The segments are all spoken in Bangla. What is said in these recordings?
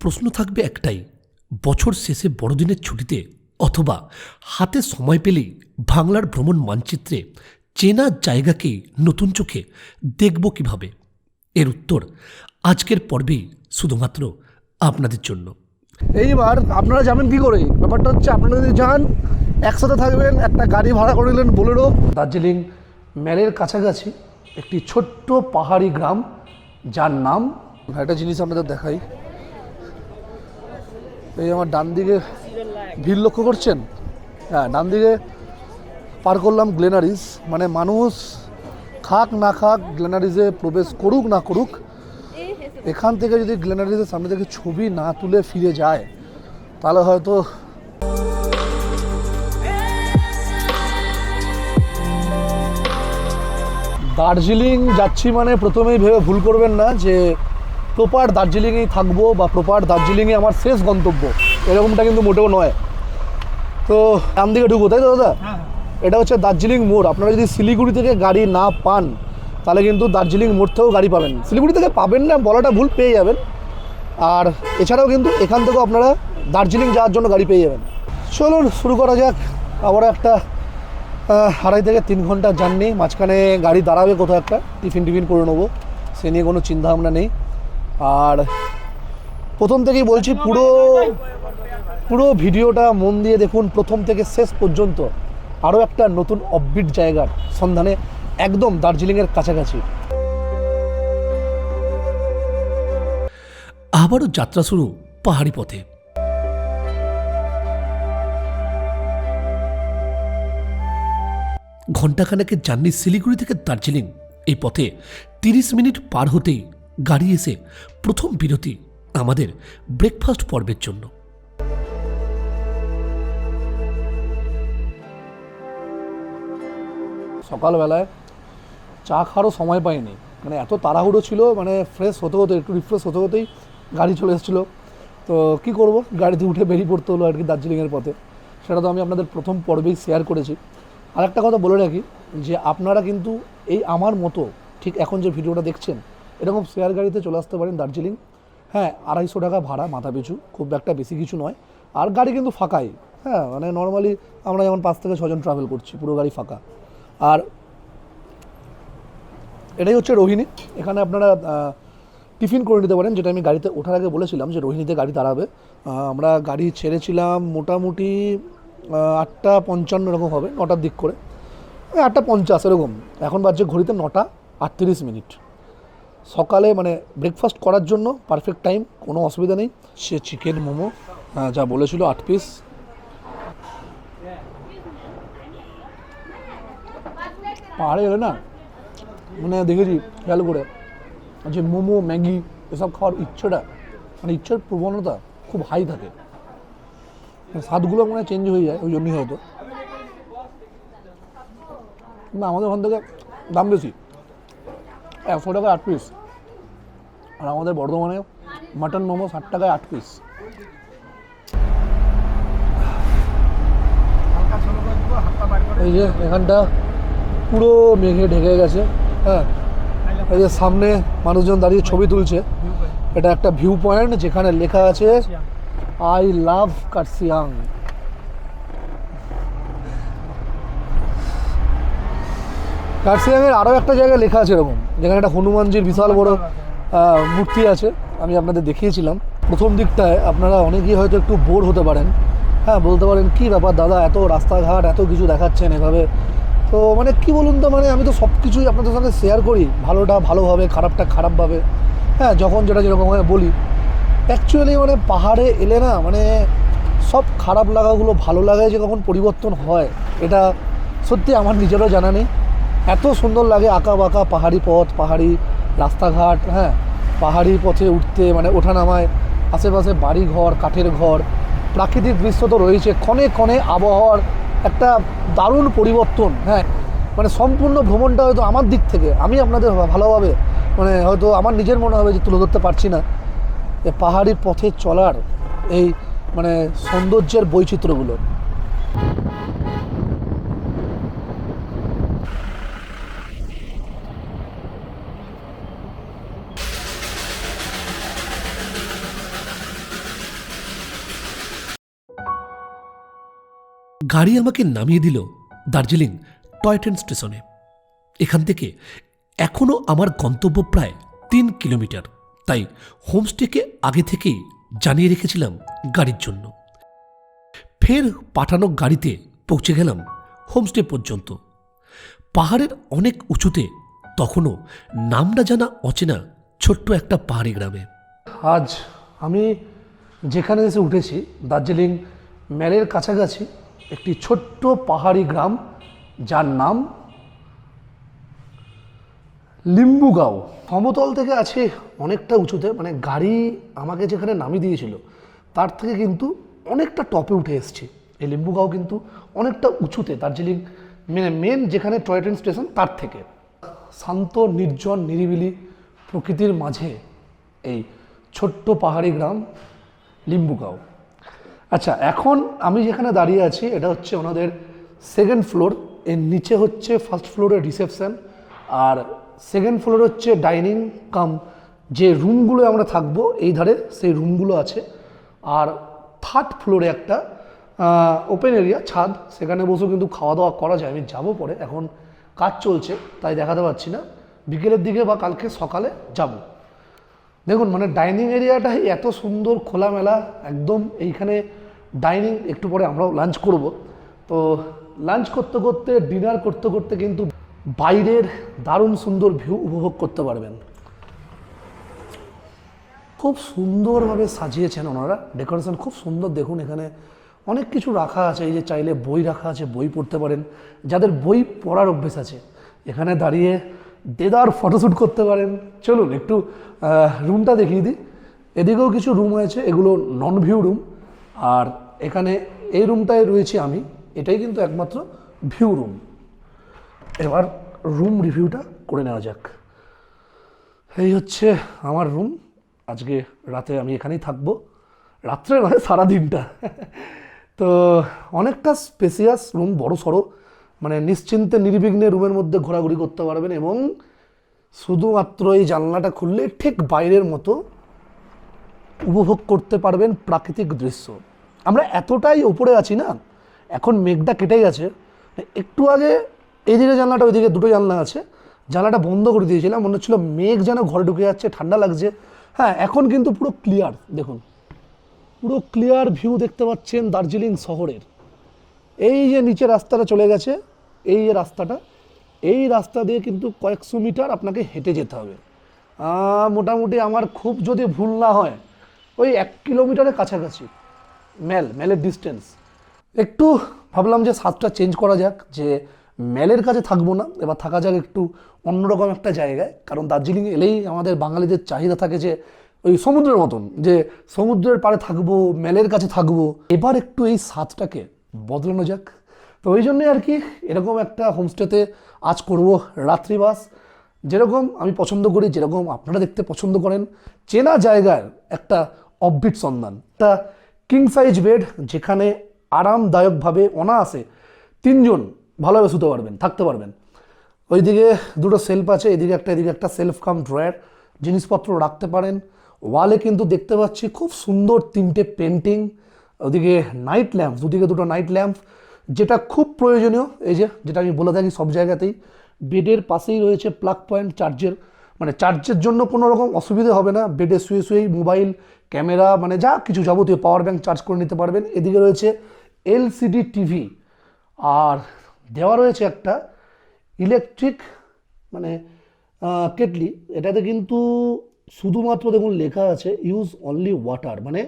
প্রশ্ন থাকবে একটাই বছর শেষে বড়দিনের ছুটিতে অথবা হাতে সময় পেলেই বাংলার ভ্রমণ মানচিত্রে চেনা জায়গাকে নতুন চোখে দেখব কীভাবে? এর উত্তর আজকের পর্বেই শুধুমাত্র আপনাদের জন্য। এইবার আপনারা যাবেন কি করে? ব্যাপারটা হচ্ছে আপনারা যদি যান একসাথে থাকবেন একটা গাড়ি ভাড়া করে নিলেন বোলেরো। দার্জিলিং ম্যালের কাছাকাছি একটি ছোট্ট পাহাড়ি গ্রাম যার নাম একটা জিনিস আপনাদের দেখাই। এই আমার ডান দিকে ভিড় লক্ষ্য করছেন? হ্যাঁ ডান দিকে পার করলাম গ্লেনারিস মানে মানুষ খাক না খাক গ্লেনারিসে প্রবেশ করুক না করুক, এখান থেকে যদি গ্লেনারিসের সামনে থেকে ছবি না তুলে ফিরে যায়, তাহলে হয়তো দার্জিলিং যাচ্ছি মানে প্রথমেই ভেবে ভুল করবেন না যে প্রপার দার্জিলিংয়েই থাকব বা প্রপার দার্জিলিংয়ে আমার শেষ গন্তব্য এরকমটা কিন্তু মোটেও নয়। তো ডান দিকে ঢুকবো তাই তো দাদা? এটা হচ্ছে দার্জিলিং মোড়। আপনারা যদি শিলিগুড়ি থেকে গাড়ি না পান তাহলে কিন্তু দার্জিলিং মোড় থেকেও গাড়ি পাবেন। শিলিগুড়ি থেকে পাবেন না বলাটা ভুল পেয়ে যাবেন। আর এছাড়াও কিন্তু এখান থেকেও আপনারা দার্জিলিং যাওয়ার জন্য গাড়ি পেয়ে যাবেন। চলুন শুরু করা যাক। আবার একটা আড়াই থেকে তিন ঘণ্টা জার্নি মাঝখানে গাড়ি দাঁড়াবে কোথাও একটা টিফিন টিফিন করে নেব। সে নিয়ে কোনো চিন্তা ভাবনা নেই। আর প্রথম থেকেই বলছি পুরো পুরো ভিডিওটা মন দিয়ে দেখুন, প্রথম থেকে শেষ পর্যন্ত আরও একটা নতুন অববিট জায়গার সন্ধানে একদম দার্জিলিংয়ের কাছাকাছি। আবারও যাত্রা শুরু পাহাড়ি পথে। ঘণ্টাখানেকের জার্নি শিলিগুড়ি থেকে দার্জিলিং, এই পথে তিরিশ মিনিট পার হতেই গাড়ি এসে প্রথম বিরতি আমাদের ব্রেকফাস্ট পর্বের জন্য। সকালবেলায় চা খাওয়ারও সময় পাইনি। মানে এত তাড়াহুড়ো ছিল মানে ফ্রেশ হতে হতে, একটু রিফ্রেশ হতে হতেই গাড়ি চলে এসেছিল। তো কি করব? গাড়িতে উঠে বেরিয়ে পড়তে হলো আর কি দার্জিলিংয়ের পথে। সেটা তো আমি আপনাদের প্রথম পর্বেই শেয়ার করেছি। আর একটা কথা বলে রাখি যে আপনারা কিন্তু এই আমার মতো ঠিক এখন যে ভিডিওটা দেখছেন এরকম শেয়ার গাড়িতে চলে আসতে পারেন দার্জিলিং। হ্যাঁ আড়াইশো টাকা ভাড়া মাথা পিছু খুব একটা বেশি কিছু নয়। আর গাড়ি কিন্তু ফাঁকাই। হ্যাঁ মানে নর্মালি আমরা যেমন পাঁচ থেকে ছজন ট্রাভেল করছি, পুরো গাড়ি ফাঁকা। আর এটাই হচ্ছে রোহিণী। এখানে আপনারা টিফিন করে নিতে পারেন, যেটা আমি গাড়িতে ওঠার আগে বলেছিলাম যে রোহিণীতে গাড়ি দাঁড়াবে আমরা গাড়ি ছেড়েছিলাম মোটামুটি আটটা পঞ্চান্ন এরকম হবে, নটার দিক করে। আটটা পঞ্চাশ এরকম। এখন বাজছে ঘড়িতে নটা আটত্রিশ মিনিট। সকালে মানে ব্রেকফাস্ট করার জন্য পারফেক্ট টাইম কোনো অসুবিধা নেই। সে চিকেন মোমো যা বলেছিল, আট পিস পাহাড়ে গেলে না মানে দেখেছি, খেয়াল করে। যে মোমো, ম্যাগি, এসব খাওয়ার ইচ্ছেটা মানে ইচ্ছের প্রবণতা খুব হাই থাকে। মানে স্বাদগুলো মানে চেঞ্জ হয়ে যায়, ওই জন্যই হয়তো। না আমাদের ওখান থেকে দাম বেশি। একশো টাকায় আট পিস আর আমাদের বর্ধমানে মাটন মোমো ষাট টাকায় আট পিস এই যে এখানটা পুরো মেঘে ঢেকে গেছে হ্যাঁ। এই যে সামনে মানুষজন দাঁড়িয়ে ছবি তুলছে। এটা একটা ভিউ পয়েন্ট যেখানে লেখা আছে আই লাভ কার্সিয়াং কার্সিয়াংয়ের আরও একটা জায়গায় লেখা আছে এরকম। যেখানে একটা হনুমানজির বিশাল বড় মূর্তি আছে, আমি আপনাদের দেখিয়েছিলাম। প্রথম দিকটায় আপনারা অনেকেই হয়তো একটু বোর হতে পারেন। হ্যাঁ বলতে পারেন, কি ব্যাপার দাদা, এত রাস্তাঘাট, এত কিছু দেখাচ্ছেন এভাবে? তো মানে কি বলুন তো মানে আমি তো সব কিছুই আপনাদের সঙ্গে শেয়ার করি। ভালোটা ভালোভাবে খারাপটা খারাপভাবে হ্যাঁ যখন যেটা যেরকম হয় বলি। অ্যাকচুয়ালি মানে পাহাড়ে এলে না মানে সব খারাপ লাগাগুলো ভালো লাগায় যে কখন পরিবর্তন হয়, এটা সত্যি আমার নিজেরও জানা নেই। এত সুন্দর লাগে আঁকা বাঁকা, পাহাড়ি পথ, পাহাড়ি রাস্তাঘাট হ্যাঁ পাহাড়ি পথে উঠতে মানে ওঠা নামায় আশেপাশে বাড়ি ঘর কাঠের ঘর, প্রাকৃতিক দৃশ্য তো রয়েছে, ক্ষণে ক্ষণে আবহাওয়ার একটা দারুণ পরিবর্তন হ্যাঁ মানে সম্পূর্ণ ভ্রমণটা হয়তো আমার দিক থেকে, আমি আপনাদের ভালোভাবে মানে হয়তো আমার নিজের মনে হবে যে তুলে ধরতে পারছি না পাহাড়ি পথে চলার এই মানে সৌন্দর্যের বৈচিত্র্যগুলো। গাড়ি আমাকে নামিয়ে দিল দার্জিলিং টয় ট্রেন স্টেশনে। এখান থেকে এখনও আমার গন্তব্য প্রায় তিন কিলোমিটার, তাই হোমস্টেকে আগে থেকেই জানিয়ে রেখেছিলাম গাড়ির জন্য। ফের পাঠানো গাড়িতে পৌঁছে গেলাম হোমস্টে পর্যন্ত। পাহাড়ের অনেক উঁচুতে তখনও নামটা জানা অচেনা ছোট্ট একটা পাহাড়ি গ্রামে। আজ আমি যেখানে এসে উঠেছি, দার্জিলিং ম্যালের কাছাকাছি একটি ছোট্ট পাহাড়ি গ্রাম, যার নাম লিম্বুগাঁও। সমতল থেকে আছে অনেকটা উঁচুতে মানে গাড়ি আমাকে যেখানে নামিয়ে দিয়েছিল, তার থেকে কিন্তু অনেকটা টপে উঠে এসেছি। এই লিম্বুগাঁও কিন্তু অনেকটা উঁচুতে, দার্জিলিং মানে মেন যেখানে টয় ট্রেন স্টেশন, তার থেকে। শান্ত, নির্জন, নিরিবিলি প্রকৃতির মাঝে এই ছোট্ট পাহাড়ি গ্রাম লিম্বুগাঁও। আচ্ছা এখন আমি যেখানে দাঁড়িয়ে আছি, এটা হচ্ছে ওনাদের সেকেন্ড ফ্লোর এর নিচে হচ্ছে ফার্স্ট ফ্লোরের রিসেপশন আর সেকেন্ড ফ্লোর হচ্ছে ডাইনিং কাম যে রুমগুলো আমরা থাকব, এই ধারে সেই রুমগুলো আছে, আর থার্ড ফ্লোরে একটা ওপেন এরিয়া ছাদ, সেখানে বসেও কিন্তু খাওয়া দাওয়া করা যায়, আমি যাব পরে, এখন কাজ চলছে, তাই দেখাতে পারছি না, বিকেলের দিকে বা কালকে সকালে যাব। দেখুন মানে ডাইনিং এরিয়াটা এত সুন্দর, খোলামেলা, একদম এইখানে ডাইনিং একটু পরে আমরাও লাঞ্চ করব। তো লাঞ্চ করতে করতে, ডিনার করতে করতে কিন্তু বাইরের দারুণ সুন্দর ভিউ উপভোগ করতে পারবেন। খুব সুন্দরভাবে সাজিয়েছেন ওনারা। ডেকোরেশন খুব সুন্দর। দেখুন এখানে অনেক কিছু রাখা আছে। এই যে চাইলে বই রাখা আছে, বই পড়তে পারেন। যাদের বই পড়ার অভ্যেস আছে, এখানে দাঁড়িয়ে দেদার ফটোশ্যুট করতে পারেন। চলুন একটু রুমটা দেখিয়ে দিই। এদিকেও কিছু রুম আছে এগুলো নন ভিউ রুম আর এখানে এই রুমটায় রয়েছি আমি। এটাই কিন্তু একমাত্র ভিউ রুম এবার রুম রিভিউটা করে নেওয়া যাক। এই হচ্ছে আমার রুম আজকে রাতে আমি এখানেই থাকব। রাত্রে নয় সারা দিনটা তো অনেকটা স্পেসিয়াস রুম বড় সড়ো। মানে নিশ্চিন্তে নির্বিঘ্নে রুমের মধ্যে ঘোরাঘুরি করতে পারবেন এবং শুধুমাত্র এই জানলাটা খুললে ঠিক বাইরের মতো উপভোগ করতে পারবেন প্রাকৃতিক দৃশ্য। আমরা এতটাই ওপরে আছি না, এখন মেঘটা কেটে গেছে, একটু আগে এইদিকে জানলাটা ওইদিকে দুটো জানলা আছে, জানলাটা বন্ধ করে দিয়েছিলাম, মনে হচ্ছিল মেঘ যেন ঘরে ঢুকে যাচ্ছে, ঠান্ডা লাগছে। হ্যাঁ এখন কিন্তু পুরো ক্লিয়ার দেখুন, পুরো ক্লিয়ার ভিউ দেখতে পাচ্ছেন দার্জিলিং শহরের। এই যে নিচে রাস্তাটা চলে গেছে, এই যে রাস্তাটা, এই রাস্তা দিয়ে কিন্তু কয়েকশো মিটার আপনাকে হেঁটে যেতে হবে। মোটামুটি আমার খুব যদি ভুল না হয়, ওই এক কিলোমিটারের কাছাকাছি। ম্যাল ম্যালের ডিস্টেন্স একটু ভাবলাম যে স্বাদটা চেঞ্জ করা যাক, যে ম্যালের কাছে থাকব না, এবার থাকা যাক একটু অন্যরকম একটা জায়গায়, কারণ দার্জিলিং এলেই আমাদের বাঙালিদের চাহিদা থাকে যে ওই সমুদ্রের মতন, যে সমুদ্রের পাড়ে থাকব ম্যালের কাছে থাকব। এবার একটু এই স্বাদটাকে বদলানো যাক। তো ওই জন্যই আর কি এরকম একটা হোমস্টেতে আজ করব রাত্রিবাস। যেরকম আমি পছন্দ করি, যেরকম আপনারা দেখতে পছন্দ করেন, চেনা জায়গার একটা অববিট সন্ধান। একটা কিং সাইজ বেড যেখানে আরামদায়কভাবে অনায়াসে তিনজন ভালোভাবে শুতে পারবেন, থাকতে পারবেন। ওইদিকে দুটো সেলফ আছে, এদিকে একটা এদিকে একটা সেলফ কাম ড্রয়ার জিনিসপত্র রাখতে পারেন। ওয়ালে কিন্তু দেখতে পাচ্ছি খুব সুন্দর তিনটে পেন্টিং ওদিকে নাইট ল্যাম্প দুদিকে দুটো নাইট ল্যাম্প যেটা খুব প্রয়োজনীয়, এই যে যেটা আমি বলে থাকি সব জায়গাতেই। বেডের পাশেই রয়েছে প্লাগ পয়েন্ট চার্জের মানে চার্জের জন্য কোনো রকম অসুবিধা হবে না। বেডে শুয়ে শুয়েই মোবাইল ক্যামেরা মানে যা কিছু যাবতীয় পাওয়ার ব্যাঙ্ক চার্জ করে নিতে পারবেন। এদিকে রয়েছে এলসিডি টিভি আর দেওয়া রয়েছে একটা ইলেকট্রিক মানে কেটলি। এটাতে কিন্তু শুধুমাত্র দেখুন লেখা আছে ইউজ অনলি ওয়াটার মানে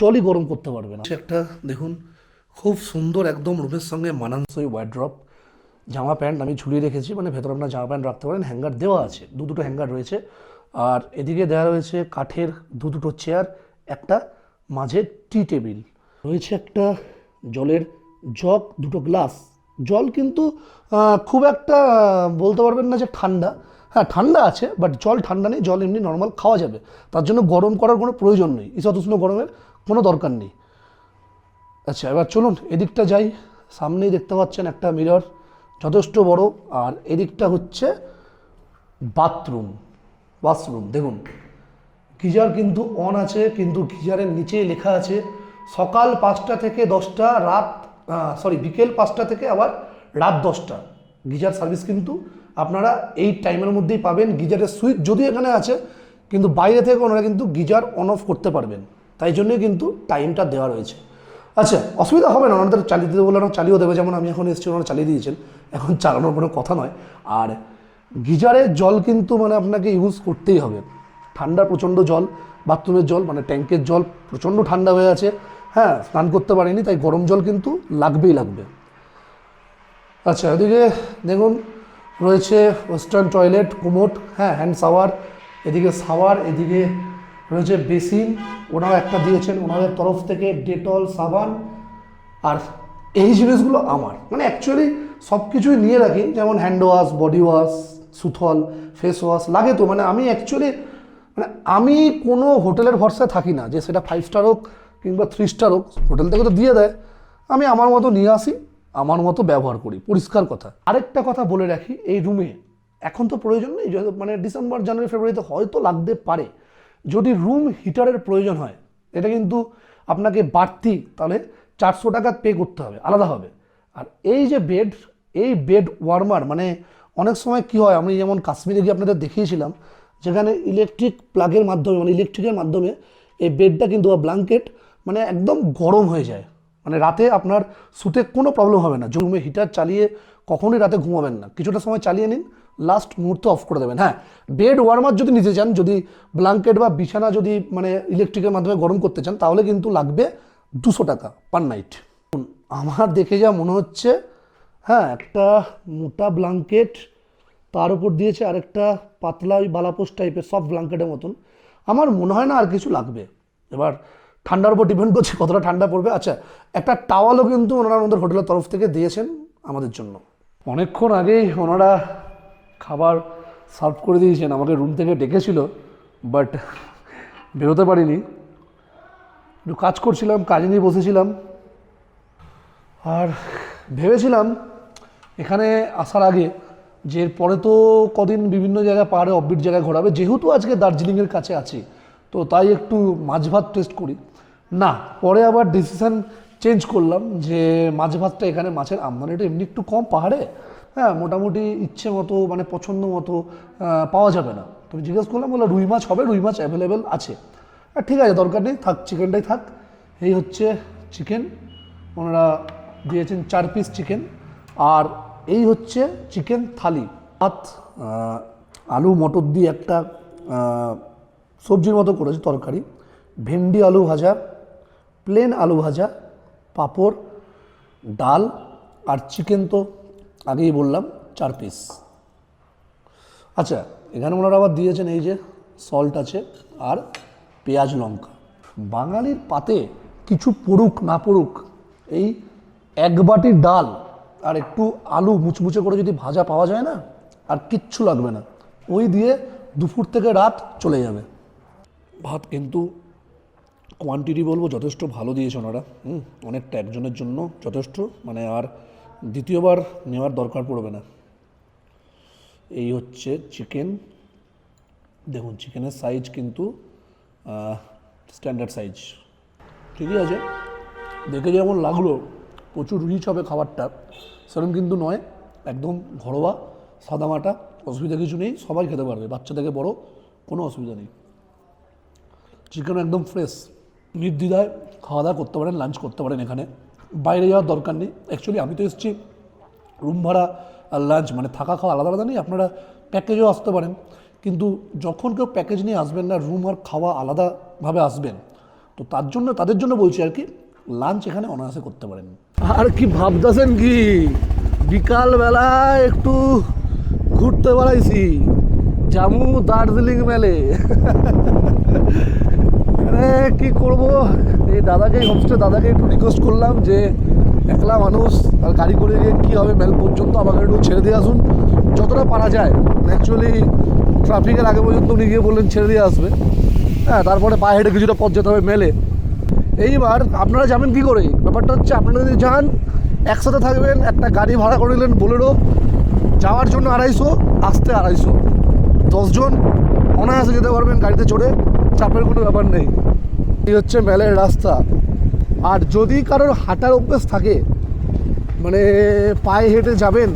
জলই গরম করতে পারবে না। একটা দেখুন, খুব সুন্দর একদম রুমের সঙ্গে মানানসই ওয়ার্ড্রপ জামা প্যান্ট আমি ঝুলিয়ে রেখেছি মানে ভেতরে আপনার জামা প্যান্ট রাখতে পারেন, হ্যাঙ্গার দেওয়া আছে, দু দুটো হ্যাঙ্গার রয়েছে। আর এদিকে দেওয়া রয়েছে কাঠের দু দুটো চেয়ার, একটা মাঝে টি টেবিল, রয়েছে একটা জলের জগ, দুটো গ্লাস। জল কিন্তু খুব একটা বলতে পারবেন না যে ঠান্ডা। হ্যাঁ ঠান্ডা আছে বাট জল ঠান্ডা নেই, জল এমনি নর্মাল খাওয়া যাবে। তার জন্য গরম করার কোনো প্রয়োজন নেই ঈষৎ উষ্ণ গরমের কোনো দরকার নেই। আচ্ছা এবার চলুন, এদিকটা যাই, সামনেই দেখতে পাচ্ছেন একটা মিরর যথেষ্ট বড়। আর এদিকটা হচ্ছে বাথরুম ওয়াশরুম দেখুন, গিজার কিন্তু অন আছে, কিন্তু গিজারের নিচেই লেখা আছে, সকাল পাঁচটা থেকে দশটা, রাত সরি বিকেল পাঁচটা থেকে আবার রাত দশটা। গিজার সার্ভিস কিন্তু আপনারা এই টাইমের মধ্যেই পাবেন। গিজারের সুইচ যদিও এখানে আছে, কিন্তু বাইরে থেকে ওনারা কিন্তু গিজার অন অফ করতে পারবেন। তাই জন্যই কিন্তু টাইমটা দেওয়া রয়েছে। আচ্ছা অসুবিধা হবে না, ওনাদের চালিয়ে দিতে বলে ওনারা চালিয়েও দেবে, যেমন আমি এখন এসেছি, ওনারা চালিয়ে দিয়েছেন। এখন চালানোর কোনো কথা নয়। আর গিজারের জল কিন্তু মানে আপনাকে ইউজ করতেই হবে। ঠান্ডা প্রচণ্ড জল, বাথরুমের জল মানে ট্যাঙ্কের জল প্রচণ্ড ঠান্ডা হয়ে আছে। হ্যাঁ স্নান করতে পারিনি, তাই গরম জল কিন্তু লাগবেই লাগবে। আচ্ছা এদিকে দেখুন, রয়েছে ওয়েস্টার্ন টয়লেট কুমোট হ্যাঁ হ্যান্ড শাওয়ার এদিকে শাওয়ার এদিকে রয়েছে বেসিন, ওনারা একটা দিয়েছেন ওনাদের তরফ থেকে ডেটল, সাবান, আর এই জিনিসগুলো আমার। মানে অ্যাকচুয়ালি সব কিছুই নিয়ে রাখি, যেমন হ্যান্ড ওয়াশ বডি ওয়াশ সুথল ফেস ওয়াশ লাগে তো। মানে আমি অ্যাকচুয়ালি মানে আমি কোনো হোটেলের ভরসায় থাকি না, যে সেটা ফাইভ স্টার হোক কিংবা থ্রি স্টার হোক, হোটেল থেকে তো দিয়ে দেয়। আমি আমার মতো নিয়ে আসি, আমার মতো ব্যবহার করি, পরিষ্কার কথা। আরেকটা কথা বলে রাখি, এই রুমে এখন তো প্রয়োজন নেই মানে ডিসেম্বর জানুয়ারি ফেব্রুয়ারিতে হয়তো লাগতে পারে। যদি রুম হিটারের প্রয়োজন হয়, এটা কিন্তু আপনাকে বাড়তি তাহলে চারশো টাকা পে করতে হবে, আলাদা হবে। আর এই যে বেড এই বেড ওয়ার্মার মানে অনেক সময় কি হয়, আমি যেমন কাশ্মীরে গিয়ে আপনাদের দেখিয়েছিলাম, যেখানে ইলেকট্রিক প্লাগের মাধ্যমে মানে ইলেকট্রিকের মাধ্যমে এই বেডটা কিন্তু বা ব্ল্যাঙ্কেট মানে একদম গরম হয়ে যায়। মানে রাতে আপনার শুতে কোনো প্রবলেম হবে না। রুমে হিটার চালিয়ে কখনোই রাতে ঘুমাবেন না। কিছুটা সময় চালিয়ে নিন লাস্ট মুহূর্তে অফ করে দেবেন। হ্যাঁ বেড ওয়ার্মার যদি নিতে চান, যদি ব্ল্যাঙ্কেট বা বিছানা যদি মানে ইলেকট্রিকের মাধ্যমে গরম করতে চান, তাহলে কিন্তু লাগবে দুশো টাকা পার নাইট আমার দেখে যা মনে হচ্ছে হ্যাঁ একটা মোটা ব্ল্যাঙ্কেট তার উপর দিয়েছে আরেকটা পাতলা ওই বালাপোস টাইপের সফট ব্ল্যাঙ্কেটের মতন। আমার মনে হয় না আর কিছু লাগবে। এবার ঠান্ডার উপর ডিপেন্ড করছে কতটা ঠান্ডা পড়বে। আচ্ছা একটা টাওয়ালও কিন্তু ওনারা আমাদের হোটেলের তরফ থেকে দিয়েছেন আমাদের জন্য। অনেকক্ষণ আগেই ওনারা খাবার সার্ভ করে দিয়েছেন, আমাকে রুম থেকে ডেকেছিল, বাট বেরোতে পারিনি। একটু কাজ করছিলাম, কাজে নিয়ে বসেছিলাম। আর ভেবেছিলাম এখানে আসার আগে যে পরে তো কদিন বিভিন্ন জায়গায় পাহাড়ে অফবিট জায়গায় ঘোরাবে, যেহেতু আজকে দার্জিলিংয়ের কাছে আছি, তো তাই একটু মাছ ভাত টেস্ট করি। না, পরে আবার ডিসিশান চেঞ্জ করলাম যে মাছ ভাতটা এখানে মাছের আমদানিটা এমনি একটু কম পাহাড়ে হ্যাঁ মোটামুটি ইচ্ছে মতো মানে পছন্দ মতো পাওয়া যাবে না। তো আমি জিজ্ঞেস করলাম বলে রুই মাছ হবে? রুই মাছ অ্যাভেলেবেল আছে। আর ঠিক আছে, দরকার নেই, থাক, চিকেনটাই থাক। এই হচ্ছে চিকেন। ওনারা দিয়েছেন চার পিস চিকেন। আর এই হচ্ছে চিকেন থালি। ভাত আলু, মটর দিয়ে একটা সবজির মতো করেছে তরকারি। ভেন্ডি আলু ভাজা প্লেন আলু ভাজা, পাঁপড়, ডাল, আর চিকেন তো আগেই বললাম চার পিস আচ্ছা এখানে ওনারা আবার দিয়েছেন এই যে সল্ট আছে আর পেঁয়াজ লঙ্কা। বাঙালির পাতে কিছু পড়ুক না পড়ুক, এই এক বাটি ডাল আর একটু আলু মুচমুচে করে যদি ভাজা পাওয়া যায় না, আর কিচ্ছু লাগবে না। ওই দিয়ে দুপুর থেকে রাত চলে যাবে। ভাত কিন্তু কোয়ান্টিটি বলব যথেষ্ট ভালো দিয়েছে ওনারা। হুম, অনেকটা একজনের জন্য যথেষ্ট। মানে আর দ্বিতীয়বার নেওয়ার দরকার পড়বে না। এই হচ্ছে চিকেন দেখুন চিকেনের সাইজ কিন্তু স্ট্যান্ডার্ড সাইজ ঠিকই আছে? দেখে যেমন লাগল, প্রচুর রিচ হবে খাবারটা, সেরকম কিন্তু নয়। একদম ঘরোয়া সাদামাটা অসুবিধা কিছু নেই, সবাই খেতে পারবে, বাচ্চা থেকে বড় কোনো অসুবিধা নেই। চিকেন একদম ফ্রেশ নির্দ্বিধায় খাওয়া দাওয়া করতে পারেন লাঞ্চ করতে পারেন এখানে। বাইরে যাওয়ার দরকার নেই। অ্যাকচুয়ালি আমি তো এসেছি রুম ভাড়া আর লাঞ্চ মানে থাকা খাওয়া আলাদা আলাদা নেই, আপনারা প্যাকেজও আসতে পারেন। কিন্তু যখন কেউ প্যাকেজ নিয়ে আসবেন না রুম আর খাওয়া আলাদাভাবে আসবেন, তো তার জন্য, তাদের জন্য বলছি আর কি লাঞ্চ এখানে অনায়াসে করতে পারেন। আর কি ভাবতেছেন কি? বিকালবেলা একটু ঘুরতে বেড়াইছি, জামু দার্জিলিং মেলে। কি করব? এই দাদাকে হোমস্টে দাদাকে একটু রিকোয়েস্ট করলাম যে, একলা মানুষ, আর গাড়ি করে গিয়ে কী হবে মেল পর্যন্ত আমাকে একটু ছেড়ে দিয়ে আসুন। যতটা পারা যায় অ্যাকচুয়ালি ট্রাফিকের আগে পর্যন্ত উনি গিয়ে বললেন ছেড়ে দিয়ে আসবে। হ্যাঁ তারপরে পায়ে হেঁটে কিছুটা পথ যেতে হবে মেলে। এইবার আপনারা যাবেন কি করে? ব্যাপারটা হচ্ছে আপনারা যদি যান, একসাথে থাকবেন, একটা গাড়ি ভাড়া করে নিলেন বোলেরো, যাওয়ার জন্য আড়াইশো, আসতে আড়াইশো। দশজন অনায়াসে যেতে পারবেন গাড়িতে চড়ে, চাপের কোনো ব্যাপার নেই। এই হচ্ছে মেলের রাস্তা। আর যদি কারোর হাঁটার অভ্যেস থাকে মানে পায়ে হেঁটে যাবেন,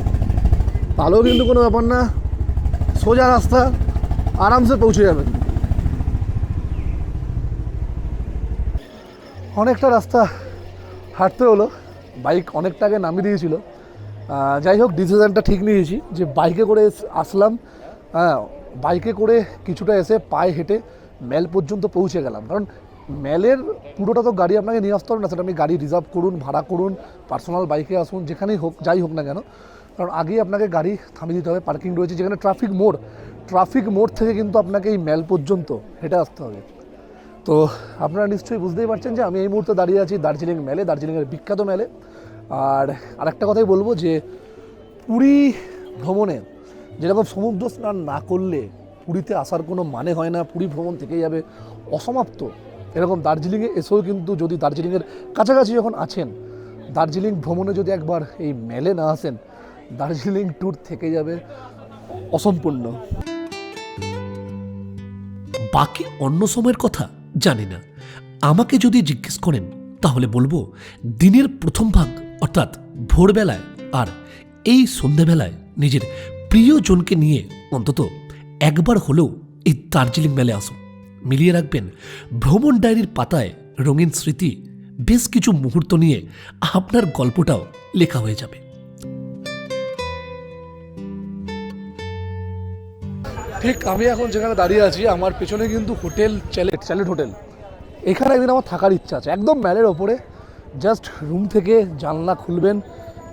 তাহলেও কিন্তু কোনো ব্যাপার না। সোজা রাস্তা, আরামসে পৌঁছে যাবেন। অনেকটা রাস্তা হাঁটতে হলো। বাইক অনেকটা আগে নামিয়ে দিয়েছিল। যাই হোক, ডিসিশনটা ঠিক নিয়েছি যে বাইকে করে আসলাম। হ্যাঁ বাইকে করে কিছুটা এসে পায়ে হেঁটে মেল পর্যন্ত পৌঁছে গেলাম। কারণ মেলের পুরোটা তো গাড়ি আপনাকে নিয়ে আসতে হবে না, সেটা আপনি গাড়ি রিজার্ভ করুন, ভাড়া করুন পার্সোনাল বাইকে আসুন, যেখানেই হোক, যাই হোক না কেন। কারণ আগেই আপনাকে গাড়ি থামিয়ে দিতে হবে পার্কিং রয়েছে, যেখানে ট্রাফিক মোড়। ট্রাফিক মোড় থেকে কিন্তু আপনাকে এই মেল পর্যন্ত হেঁটে আসতে হবে। তো আপনারা নিশ্চয়ই বুঝতেই পারছেন যে আমি এই মুহূর্তে দাঁড়িয়ে আছি দার্জিলিং মেলে, দার্জিলিংয়ের বিখ্যাত মেলে। আর আরেকটা কথাই বলব যে পুরী ভ্রমণে যেরকম সমুদ্র স্নান না করলে পুরীতে আসার কোনো মানে হয় না, পুরী ভ্রমণ থেকে যাবে, অসমাপ্ত। এরকম দার্জিলিংয়ে এসেও কিন্তু যদি দার্জিলিংয়ের কাছাকাছি যখন আছেন, দার্জিলিং ভ্রমণে যদি একবার এই মেলে না আসেন, দার্জিলিং ট্যুর থেকে যাবে অসম্পূর্ণ। বাকি অন্য সময়ের কথা জানি না। আমাকে যদি জিজ্ঞেস করেন, তাহলে বলব দিনের প্রথম ভাগ, অর্থাৎ ভোরবেলায় আর এই সন্ধেবেলায় নিজের প্রিয়জনকে নিয়ে অন্তত একবার হলেও এই দার্জিলিং মেলে আসুন। মিলিয়ে রাখবেন। ভ্রমণ ডায়েরির পাতায় রঙিন স্মৃতি, বেশ কিছু মুহূর্ত নিয়ে আপনার গল্পটাও লেখা হয়ে যাবে। ঠিক, আমি এখন যেখানে দাঁড়িয়ে আছি, আমার পেছনে কিন্তু হোটেল চ্যালেট চ্যালেট হোটেল। এখানে একদিন আমার থাকার ইচ্ছা আছে। একদম ম্যালের ওপরে। জাস্ট রুম থেকে জানলা খুলবেন,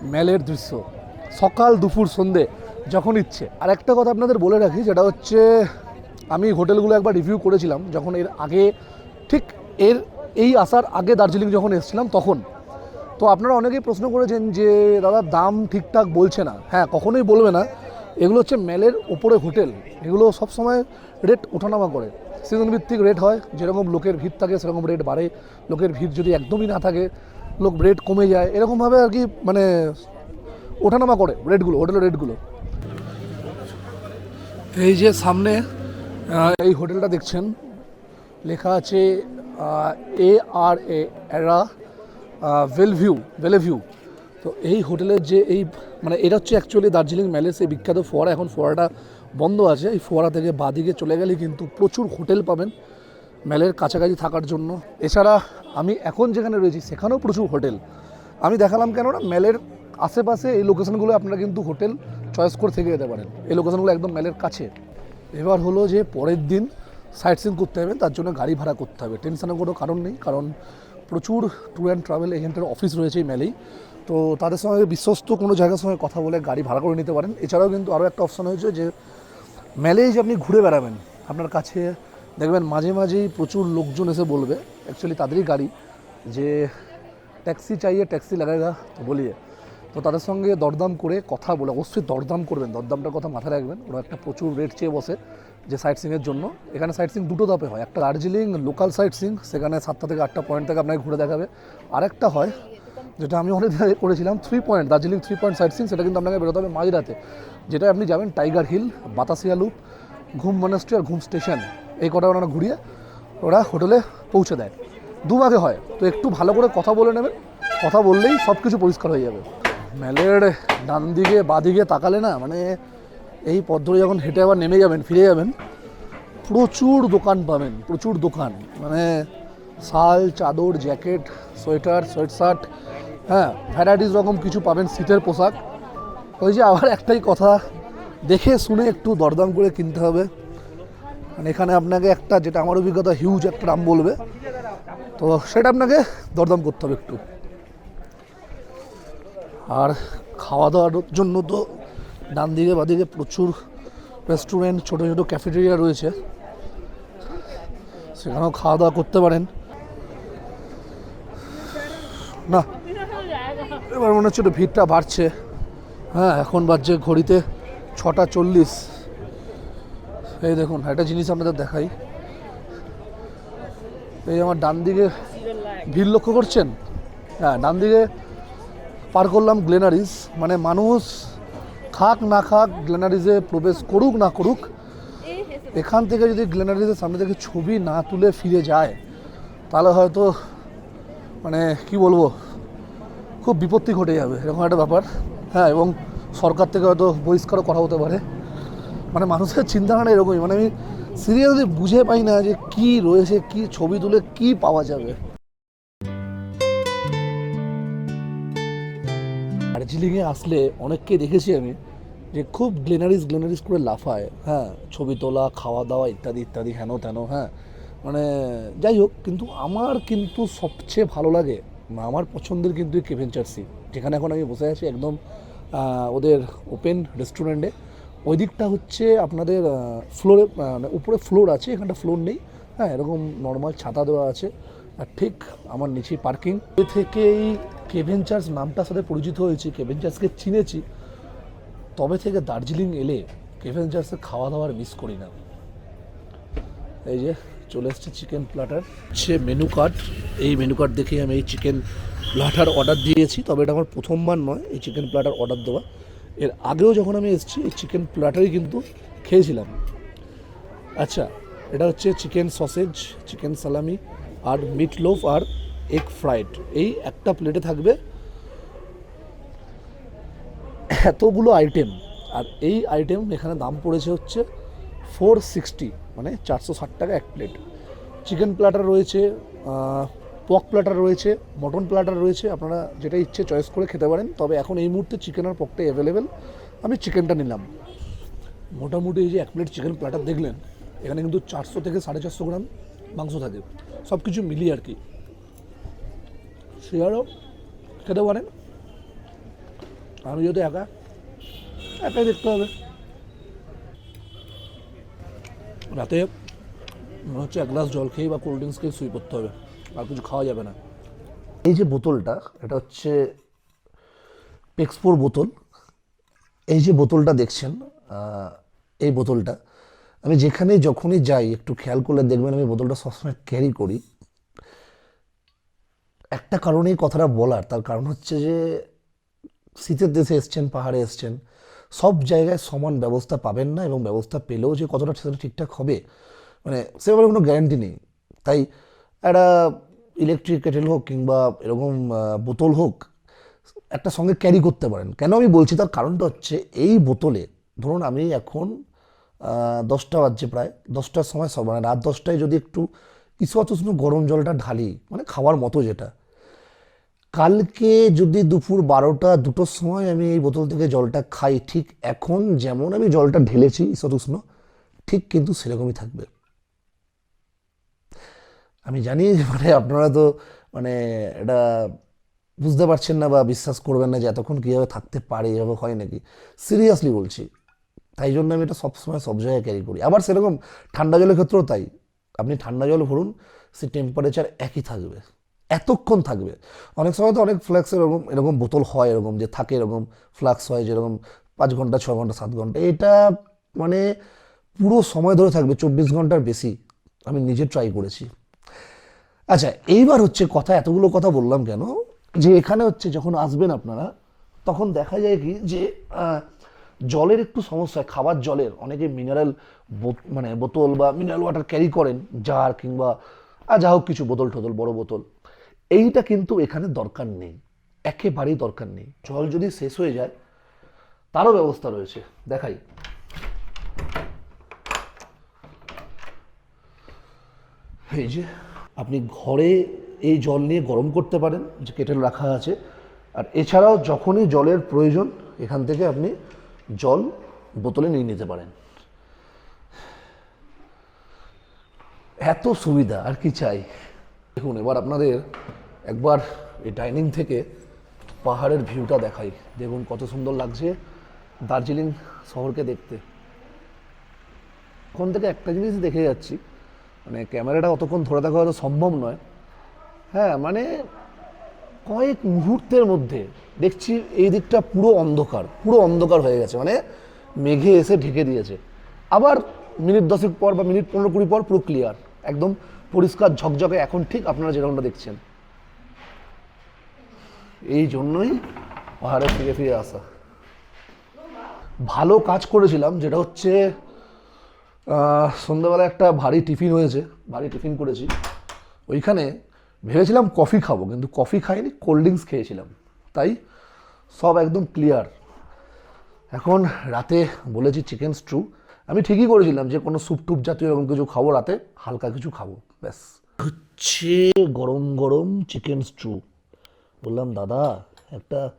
ম্যালের দৃশ্য। সকাল দুপুর সন্ধে, যখন ইচ্ছে। আর একটা কথা আপনাদের বলে রাখি যেটা হচ্ছে আমি হোটেলগুলো একবার রিভিউ করেছিলাম, যখন এর আগে, ঠিক এর, এই আসার আগে দার্জিলিং যখন এসেছিলাম তখন। তো আপনারা অনেকেই প্রশ্ন করেছেন যে, দাদা, দাম ঠিকঠাক বলছে না। হ্যাঁ কখনোই বলবে না। এগুলো হচ্ছে মেলের ওপরে হোটেল। এগুলো সবসময় রেট ওঠানামা করে। সিজন ভিত্তিক রেট হয়, যেরকম লোকের ভিড় থাকে, সেরকম রেট বাড়ে। লোকের ভিড় যদি একদমই না থাকে, লোক রেট কমে যায়। এরকমভাবে আর কি মানে ওঠানামা করে রেটগুলো হোটেলের রেটগুলো এই যে সামনে এই হোটেলটা দেখছেন। লেখা আছে এ আর এ এরা ভেলভিউ ভেলেভিউ তো এই হোটেলের যে এই মানে এটা হচ্ছে অ্যাকচুয়ালি দার্জিলিং ম্যালের সেই বিখ্যাত ফোয়ারা। এখন ফোয়ারাটা বন্ধ আছে। এই ফোয়ারা থেকে বাদিকে চলে গেলে কিন্তু প্রচুর হোটেল পাবেন ম্যালের কাছাকাছি থাকার জন্য। এছাড়া আমি এখন যেখানে রয়েছি, সেখানেও প্রচুর হোটেল। আমি দেখালাম কেননা ম্যালের আশেপাশে এই লোকেশনগুলো আপনারা কিন্তু হোটেল চয়েস করে থেকে যেতে পারেন। এই লোকেশনগুলো একদম ম্যালের কাছে। এবার হলো যে পরের দিন সাইট সিন করতে হবে, তার জন্য গাড়ি ভাড়া করতে হবে। টেনশনের কোনো কারণ নেই, কারণ প্রচুর ট্যুর অ্যান্ড ট্রাভেল এজেন্টের অফিস রয়েছে এই মেলেই। তো তাদের সঙ্গে বিশ্বস্ত কোনো জায়গার সঙ্গে কথা বলে গাড়ি ভাড়া করে নিতে পারেন। এছাড়াও কিন্তু আরও একটা অপশন হয়েছে যে মেলেই যে আপনি ঘুরে বেড়াবেন, আপনার কাছে দেখবেন মাঝে মাঝেই প্রচুর লোকজন এসে বলবে অ্যাকচুয়ালি তাদেরই গাড়ি যে ট্যাক্সি চাইয়ে ট্যাক্সি লাগাইগা তো বলিয়ে। তো তাদের সঙ্গে দরদাম করে কথা বলে, অবশ্যই দরদাম করবেন, দরদামটার কথা মাথায় রাখবেন। ওরা একটা প্রচুর রেট চেয়ে বসে যে সাইট সিংয়ের জন্য। এখানে সাইট সিং দুটো ধাপে হয়, একটা দার্জিলিং লোকাল সাইট সিং সেখানে সাতটা থেকে আটটা পয়েন্ট থেকে আপনাকে ঘুরে দেখাবে। আরেকটা হয়, যেটা আমি অনেক করেছিলাম three point Darjeeling three point sightseeing সেটা কিন্তু আপনাকে বেরোতে হবে মাঝরাতে। যেটা আপনি যাবেন tiger hill Batasia loop Ghoom monastery আর ঘুম স্টেশন এই কটা ওনারা ঘুরিয়ে ওরা হোটেলে পৌঁছে দেয়। দুভাগে হয়, তো একটু ভালো করে কথা বলে নেবেন, কথা বললেই সব কিছু পরিষ্কার হয়ে যাবে। মেলের ডান দিকে, বা দিকে তাকালে না মানে এই পথ ধরে যখন হেঁটে আবার নেমে যাবেন, ফিরে যাবেন, প্রচুর দোকান পাবেন, প্রচুর দোকান। মানে শাল, চাদর, জ্যাকেট, সোয়েটার সোয়েট শার্ট হ্যাঁ ভ্যারাইটিস রকম কিছু পাবেন শীতের পোশাক। ওই যে আবার একটাই কথা, দেখে শুনে একটু দরদাম করে কিনতে হবে। মানে এখানে আপনাকে একটা, যেটা আমার অভিজ্ঞতা হিউজ একটা দাম বলবে। তো সেটা আপনাকে দরদাম করতে হবে একটু। আর খাওয়া দাওয়ার জন্য তো ডান দিকে বাদিকে প্রচুর রেস্টুরেন্ট ছোটো ছোটো ক্যাফেটেরিয়া রয়েছে। সেখানেও খাওয়া দাওয়া করতে পারেন। না, এবার মনে হচ্ছে ভিড়টা বাড়ছে। হ্যাঁ এখন বাজছে ঘড়িতে ছটা চল্লিশ। এই দেখুন, একটা জিনিস আপনাদের দেখাই। এই আমার ডান দিকে ভিড় লক্ষ্য করছেন? হ্যাঁ ডান দিকে পার করলাম গ্লেনারিস। মানে মানুষ খাক না খাক গ্লেনারিজে প্রবেশ করুক না করুক, এখান থেকে যদি গ্লেনারিজের সামনে থেকে ছবি না তুলে ফিরে যায়, তাহলে হয়তো মানে কি বলব, খুব বিপত্তি ঘটে যাবে, এরকম একটা ব্যাপার। হ্যাঁ এবং সরকার থেকে হয়তো বহিষ্কারও করা হতে পারে। মানে মানুষের চিন্তাধারা এরকমই। মানে আমি সিরিয়াসলি বুঝে পাই না যে কি রয়েছে, কি ছবি তুলে কি পাওয়া যাবে। দার্জিলিংয়ে আসলে অনেককে দেখেছি আমি যে খুব গ্লেনারিস গ্লেনারিস করে লাফায়। হ্যাঁ ছবি তোলা, খাওয়া দাওয়া ইত্যাদি ইত্যাদি, হেন তেন হ্যাঁ। মানে যাই হোক, কিন্তু আমার কিন্তু সবচেয়ে ভালো লাগে, আমার পছন্দের কিন্তু এই কেভেঞ্চার্সি যেখানে এখন আমি বসে আছি একদম ওদের ওপেন রেস্টুরেন্টে ওই দিকটা হচ্ছে আপনাদের ফ্লোরে মানে উপরে ফ্লোর আছে, এখানটা ফ্লোর নেই। হ্যাঁ এরকম নর্মাল ছাতা দেওয়া আছে। আর ঠিক আমার নিচেই পার্কিং থেকেই কেভেঞ্চার্স নামটার সাথে পরিচিত হয়েছি কেভেঞ্চার্সকে চিনেছি, তবে থেকে দার্জিলিং এলে কেভেঞ্চার্সের খাওয়া দাওয়ার মিস করি না। এই যে, চলে এসছে চিকেন প্লাটার সে মেনু কার্ড এই মেনু কার্ড দেখেই আমি এই চিকেন প্লাটার অর্ডার দিয়েছি, তবে এটা আমার প্রথমবার নয় এই চিকেন প্লাটার অর্ডার দেওয়া। এর আগেও যখন আমি এসেছি, এই চিকেন প্লাটারই কিন্তু খেয়েছিলাম। আচ্ছা এটা হচ্ছে চিকেন সসেজ চিকেন সালামি আর মিট লোফ আর এগ ফ্রাইড এই একটা প্লেটে থাকবে এতগুলো আইটেম আর এই আইটেম এখানে দাম পড়েছে হচ্ছে ফোর সিক্সটি মানে চারশো ষাট টাকা এক প্লেট চিকেন প্ল্যাটার রয়েছে পক প্ল্যাটার রয়েছে মটন প্ল্যাটার রয়েছে। আপনারা যেটা ইচ্ছে চয়েস করে খেতে পারেন। তবে এখন এই মুহূর্তে চিকেন আর পকটা অ্যাভেলেবেল আমি চিকেনটা নিলাম। মোটামুটি এই যে এক প্লেট চিকেন প্ল্যাটার দেখলেন, এখানে কিন্তু চারশো থেকে সাড়ে চারশো গ্রাম মাংস থাকে। সব কিছু মিলিয়ে আর কি। শেয়ারও খেতে পারেন। আমি যদি একা, একাই দেখতে হবে। রাতে মনে হচ্ছে এক গ্লাস জল খেয়ে বা কোল্ড ড্রিঙ্কস খেয়ে শুয়ে পড়তে হবে, আর কিছু খাওয়া যাবে না। এই যে বোতলটা, এটা হচ্ছে পেক্সপোর বোতল। এই যে বোতলটা দেখছেন এই বোতলটা, আমি যেখানে যখনই যাই, একটু খেয়াল করলে দেখবেন আমি বোতলটা সবসময় ক্যারি করি। একটা কারণেই কথাটা বলার, তার কারণ হচ্ছে যে শীতের দেশে এসছেন, পাহাড়ে এসছেন, সব জায়গায় সমান ব্যবস্থা পাবেন না এবং ব্যবস্থা পেলেও যে কতটা সেটা ঠিকঠাক হবে মানে সেভাবে কোনো গ্যারান্টি নেই। তাই একটা ইলেকট্রিক কেটেল হোক কিংবা এরকম বোতল হোক, একটা সঙ্গে ক্যারি করতে পারেন। কেন আমি বলছি তার কারণটা হচ্ছে এই বোতলে, ধরুন আমি এখন দশটা বাজছে প্রায়, দশটার সময় সব মানে রাত দশটায় যদি একটু ইস্যত উষ্ণ গরম জলটা ঢালি মানে খাওয়ার মতো যেটা কালকে যদি দুপুর বারোটা দুটোর সময় আমি এই বোতল থেকে জলটা খাই, ঠিক এখন যেমন আমি জলটা ঢেলেছি ঈষৎ উষ্ণ, ঠিক কিন্তু সেরকমই থাকবে। আমি জানি মানে আপনারা তো মানে এটা বুঝতে পারছেন না বা বিশ্বাস করবেন না যে এতক্ষণ কীভাবে থাকতে পারে, এভাবে হয় নাকি। সিরিয়াসলি বলছি, তাই জন্য আমি এটা সবসময় সব জায়গায় ক্যারি করি। আবার সেরকম ঠান্ডা জলের ক্ষেত্রেও তাই, আপনি ঠান্ডা জল ভরুন সে টেম্পারেচার একই থাকবে। এতক্ষণ থাকবে। অনেক সময় তো অনেক ফ্ল্যাক্স এরকম এরকম বোতল হয় এরকম, যে থাকে এরকম ফ্লাক্স হয় যেরকম পাঁচ ঘণ্টা, ছ ঘণ্টা, সাত ঘণ্টা। এটা মানে পুরো সময় ধরে থাকবে, চব্বিশ ঘণ্টার বেশি আমি নিজে ট্রাই করেছি। আচ্ছা এইবার হচ্ছে কথা, এতগুলো কথা বললাম কেন? যে এখানে হচ্ছে যখন আসবেন আপনারা, তখন দেখা যায় কি যে জলের একটু সমস্যা খাবার জলের, অনেকে মিনারেল মানে বোতল বা মিনারেল ওয়াটার ক্যারি করেন জার কিংবা যা হোক কিছু বোতল টোতল বড় বোতল। এইটা কিন্তু এখানে দরকার নেই। একেবারেই দরকার নেই। জল যদি শেষ হয়ে যায়, তারও ব্যবস্থা রয়েছে। দেখাই। এই যে, আপনি ঘরে এই জল নিয়ে গরম করতে পারেন, যে কেটেল রাখা আছে। আর এছাড়াও যখনই জলের প্রয়োজন, এখান থেকে আপনি জল বোতলে নিয়ে নিতে পারেন। এত সুবিধা, আর কি চাই? দেখুন, এবার আপনাদের একবার এই ডাইনিং থেকে পাহাড়ের ভিউটা দেখাই। দেখুন কত সুন্দর লাগছে দার্জিলিং শহরকে দেখতে। ওখান থেকে একটা জিনিস দেখে যাচ্ছি। মানে ক্যামেরাটা অতক্ষণ ধরে থাকা হয়তো সম্ভব নয়। হ্যাঁ মানে কয়েক মুহূর্তের মধ্যে দেখছি এই দিকটা পুরো অন্ধকার পুরো অন্ধকার হয়ে গেছে। মানে মেঘে এসে ঢেকে দিয়েছে। আবার মিনিট দশেক পর বা মিনিট পনেরো কুড়ি পর পুরো ক্লিয়ার একদম পরিষ্কার ঝকঝকে। এখন ঠিক আপনারা যেরকমটা দেখছেন। এই জন্যই পাহাড়ে ফিরে ফিরে আসা। ভালো কাজ করেছিলাম, যেটা হচ্ছে সন্ধ্যাবেলা একটা ভারী টিফিন হয়েছে, ভারী টিফিন করেছি। ওইখানে ভেবেছিলাম কফি খাব, কিন্তু কফি খাইনি, কোল্ড ড্রিঙ্কস খেয়েছিলাম। তাই সব একদম ক্লিয়ার। এখন রাতে বলেছি চিকেন স্ট্রু। আমি ঠিকই করেছিলাম যে কোনো স্যুপ টুপ জাতীয় এরকম কিছু খাব, রাতে হালকা কিছু খাব, ব্যাস। হচ্ছে গরম গরম চিকেন স্ট্রু। বললাম, দাদা, একটা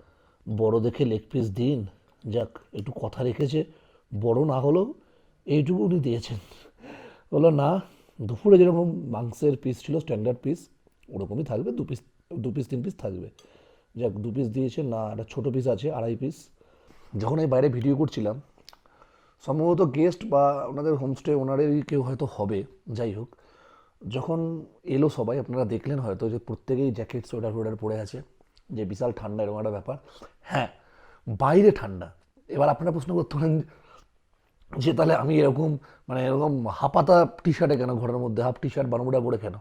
বড় দেখে লেগ পিস দিন। যাক, একটু কথা রেখেছে। বড় না হলেও এইটুকু উনি দিয়েছেন। বলল, না, দুপুরে যেরকম মাংসের পিস ছিল স্ট্যান্ডার্ড পিস ওরকমই থাকবে, দু পিস দু পিস তিন পিস থাকবে। যাক, দু পিস দিয়েছে, না, একটা ছোটো পিস আছে, আড়াই পিস যখন আমি বাইরে ভিডিও করছিলাম, সম্ভবত গেস্ট বা ওনাদের হোমস্টে ওনারেরই কেউ হয়তো হবে, যাই হোক। যখন এলো সবাই, আপনারা দেখলেন হয়তো যে প্রত্যেকেই জ্যাকেট সোয়েটার ফোয়েটার পরে আছে, যে বিশাল ঠান্ডা এরকম একটা ব্যাপার। হ্যাঁ বাইরে ঠান্ডা। এবার আপনারা প্রশ্ন করতে পারেন যে তাহলে আমি এরকম মানে এরকম হাপাতা টি শার্টে কেন, ঘরের মধ্যে হাফ টি শার্ট বারমুডা পরে কেন?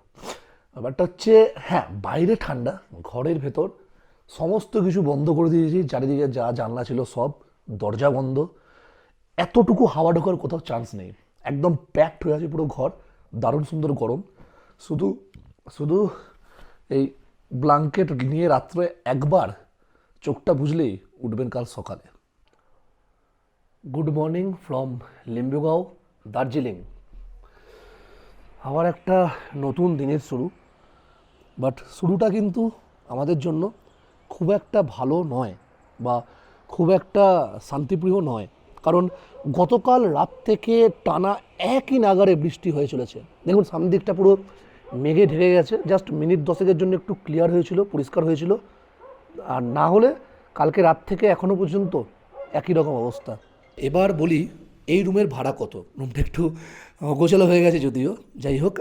ব্যাপারটা হচ্ছে হ্যাঁ বাইরে ঠান্ডা, ঘরের ভেতর সমস্ত কিছু বন্ধ করে দিয়েছি, চারিদিকে যা জানলা ছিল সব, দরজা বন্ধ। এতটুকু হাওয়া ঢোকার কোথাও চান্স নেই। একদম প্যাকড হয়ে আছে পুরো ঘর। দারুণ সুন্দর গরম। শুধু শুধু এই ব্ল্যাঙ্কেট নিয়ে রাত্রে একবার চোখটা বুঝলেই উঠবেন কাল সকালে। Good morning from Limbugaon Darjeeling আবার একটা নতুন দিনের শুরু বাট শুরুটা কিন্তু আমাদের জন্য খুব একটা ভালো নয়, বা খুব একটা শান্তিপ্রিয় নয়। কারণ গতকাল রাত থেকে টানা একই নাগারে বৃষ্টি হয়ে চলেছে। দেখুন সামনের দিকটা পুরো মেঘে ঢেকে গেছে। জাস্ট মিনিট দশেকের জন্য একটু ক্লিয়ার হয়েছিল, পরিষ্কার হয়েছিল। আর না হলে কালকে রাত থেকে এখনও পর্যন্ত একই রকম অবস্থা। এবার বলি, এই রুমের ভাড়া কত? রুমটা একটু গোছালো হয়ে গেছে যদিও। যাই হোক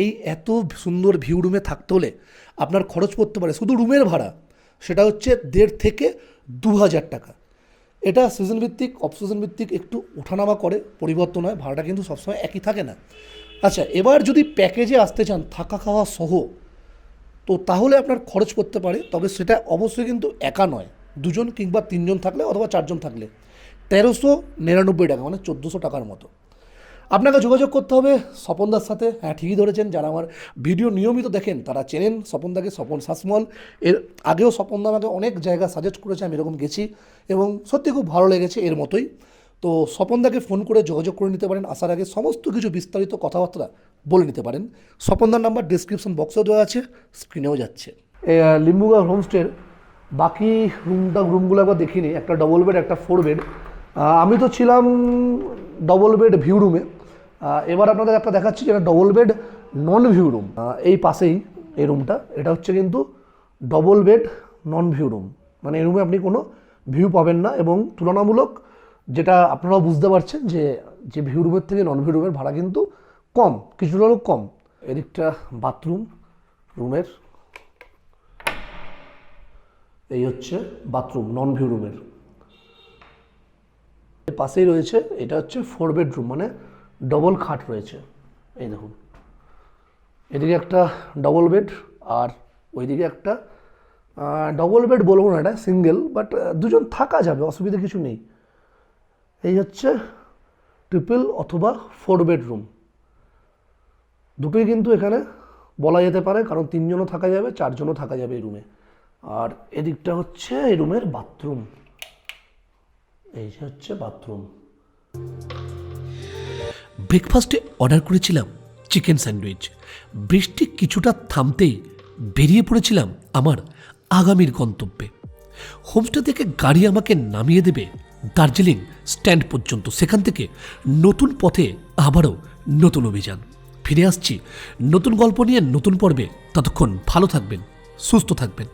এই এত সুন্দর ভিউ রুমে থাকতে হলে আপনার খরচ পড়তে পারে। শুধু রুমের ভাড়া, সেটা হচ্ছে দেড় থেকে দু হাজার টাকা। এটা সিজন ভিত্তিক অফ সিজন ভিত্তিক একটু ওঠানামা করে, পরিবর্তন হয়, ভাড়াটা কিন্তু সবসময় একই থাকে না। আচ্ছা এবার যদি প্যাকেজে আসতে চান, থাকা খাওয়া সহ, তো তাহলে আপনার খরচ করতে পারে, তবে সেটা অবশ্যই কিন্তু একা নয়। দুজন কিংবা তিনজন থাকলে অথবা চারজন থাকলে, তেরোশো নিরানব্বই টাকা মানে চোদ্দোশো টাকার মতো। আপনাকে যোগাযোগ করতে হবে স্বপনদার সাথে। হ্যাঁ ঠিকই ধরেছেন, যারা আমার ভিডিও নিয়মিত দেখেন, তারা চেনেন স্বপনদাকে স্বপন শাসমল। এর আগেও স্বপনদা আমাকে অনেক জায়গা সাজেস্ট করেছে, আমি এরকম গেছি এবং সত্যি খুব ভালো লেগেছে এর মতোই। তো স্বপনদাকে ফোন করে যোগাযোগ করে নিতে পারেন। আসার আগে সমস্ত কিছু বিস্তারিত কথাবার্তা বলে নিতে পারেন। স্বপনদার নাম্বার ডিসক্রিপশন বক্সেও দেওয়া আছে স্ক্রিনেও যাচ্ছে। লিম্বুগা হোমস্টের বাকি রুমটা রুমগুলো একবার দেখিনি, একটা ডবল বেড একটা ফোর বেড আমি তো ছিলাম ডবল বেড ভিউ রুমে এবার আপনাদের একটা দেখাচ্ছি যেটা double bed non view room এই পাশেই এই রুমটা এটা হচ্ছে কিন্তু double bed non view room মানে এই রুমে আপনি কোনো ভিউ পাবেন না এবং তুলনামূলক যেটা আপনারাও বুঝতে পারছেন যে যে ভিউ রুমের থেকে নন ভিউ রুমের ভাড়া কিন্তু কম, কিছুটা হলেও কম। এদিকটা বাথরুম রুমের এই হচ্ছে বাথরুম নন ভিউ রুমের পাশেই রয়েছে, এটা হচ্ছে ফোর বেডরুম মানে ডবল খাট রয়েছে। এই দেখুন। এদিকে একটা ডবল বেড আর ওইদিকে একটা ডবল বেড বলব না, এটা সিঙ্গেল বাট দুজন থাকা যাবে, অসুবিধা কিছু নেই। এই হচ্ছে ট্রিপল অথবা ফোর বেডরুম দুটোই কিন্তু এখানে বলা যেতে পারে, কারণ তিনজনও থাকা যাবে, চারজনও থাকা যাবে এই রুমে আর এদিকটা হচ্ছে এই রুমের বাথরুম এই হচ্ছে বাথরুম। ব্রেকফাস্টে অর্ডার করেছিলাম চিকেন স্যান্ডউইচ। বৃষ্টি কিছুটা থামতেই বেরিয়ে পড়েছিলাম আমার আগামীর গন্তব্যে। হোমস্টে থেকে গাড়ি আমাকে নামিয়ে দেবে দার্জিলিং স্ট্যান্ড পর্যন্ত, সেখান থেকে নতুন পথে আবারও নতুন অভিযান। ফিরে আসছি, নতুন গল্প নিয়ে নতুন পর্বে। ততক্ষণ ভালো থাকবেন, সুস্থ থাকবেন।